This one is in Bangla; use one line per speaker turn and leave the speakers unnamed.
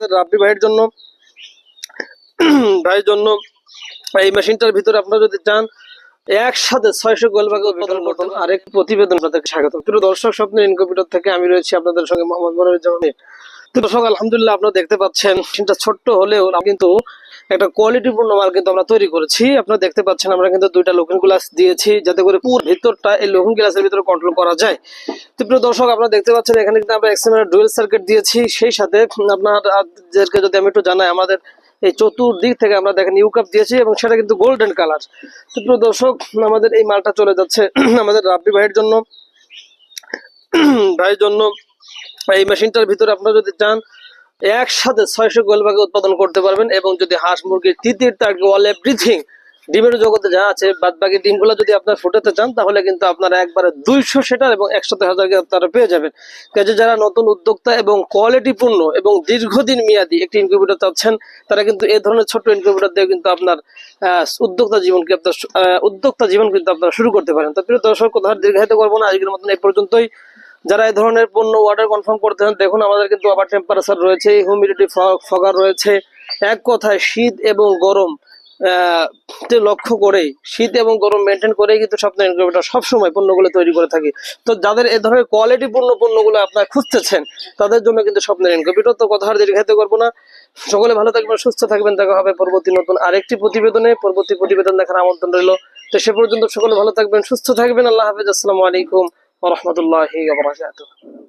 রাব্বি ভাইয়ের জন্য ভাইয়ের জন্য এই মেশিনটার ভিতরে আপনারা যদি চান, একসাথে ছয়শো গোলবাগে করতেন আরেক প্রতিবেদন আপনাদের স্বাগত। প্রিয় দর্শক, স্বপ্নের ইনকম্পিউটার থেকে আমি রয়েছি আপনাদের সঙ্গে মোহাম্মদ মনিরুজ্জামান। দর্শক, আলহামদুলিল্লাহ আপনারা দেখতে পাচ্ছেন ছোট্ট হলেও কিন্তু একটা কোয়ালিটিপূর্ণ মাল কিন্তু আমরা তৈরি করেছি। আপনারা দেখতে পাচ্ছেন আমরা কিন্তু দুইটা লোকিং গ্লাস দিয়েছি, যাতে করে পুরো ভিতরটা এই লোকিং গ্লাসের ভিতরে কন্ট্রোল করা যায়। তো প্রিয় দর্শক, আপনারা দেখতে পাচ্ছেন এখানে কিন্তু আমরা এক্সএমএল ডুয়েল সার্কিট দিয়েছি। সেই সাথে আপনাদেরকে যদি আমি একটু জানাই, আমাদের এই চতুর্দিক থেকে আমরা দেখেন ইউ কাপ দিয়েছি এবং সেটা কিন্তু গোল্ডেন কালার তো প্রিয় দর্শক, আমাদের এই মালটা চলে যাচ্ছে আমাদের রাব্বি ভাইয়ের জন্য ভাইয়ের জন্য এই মেশিনটার ভিতরে আপনারা যদি চান, একসাথে ছয়শো গোলবাগে উৎপাদন করতে পারবেন এবং যদি হাঁস মুরগির তিতির তার অল এভরিথিং ডিমের জগতে যা আছে বাদ বাকি ডিমগুলো যদি আপনার ফুটাতে চান, তাহলে কিন্তু আপনারা একবারে দুইশো সেটার এবং একসাথে হাজার আপনারা পেয়ে যাবেন। কাজে যারা নতুন উদ্যোক্তা এবং কোয়ালিটিপূর্ণ এবং দীর্ঘদিন মেয়াদি একটি ইনকিউবেটর চাচ্ছেন, তারা কিন্তু এই ধরনের ছোট্ট ইনকিউবেটর দিয়ে কিন্তু আপনার উদ্যোক্তা জীবনকে আপনার উদ্যোক্তা জীবন কিন্তু আপনারা শুরু করতে পারেন। তো প্রিয় দর্শক কোথাও দীর্ঘায়িত করব না। আজকের মতন এই পর্যন্তই। যারা এই ধরনের পণ্য অর্ডার কনফার্ম করতে চান, দেখুন আমাদের কিন্তু আবার টেম্পারেচার রয়েছে হিউমিডিটি ফগার রয়েছে। এক কথায় শীত এবং গরম লক্ষ্য করে শীত এবং গরম মেনটেন করে কিন্তু স্বপ্ন ইনকিউবেটর সবসময় পণ্যগুলো তৈরি করে থাকি। তো যাদের এই ধরনের কোয়ালিটি পূর্ণ পণ্যগুলো আপনার খুঁজতেছেন, তাদের জন্য কিন্তু স্বপ্নের ইনকিউবেটর তো কথা আর দীর্ঘায়িত করব না। সকলে ভালো থাকবেন, সুস্থ থাকবেন, দেখা হবে পরবর্তী নতুন আরেকটি প্রতিবেদনে। পরবর্তী প্রতিবেদন দেখার আমন্ত্রণ রইল। তো সে পর্যন্ত সকলে ভালো থাকবেন, সুস্থ থাকবেন। আল্লাহ হাফিজ, আসসালামু আলাইকুম। ورحمة الله وبركاته.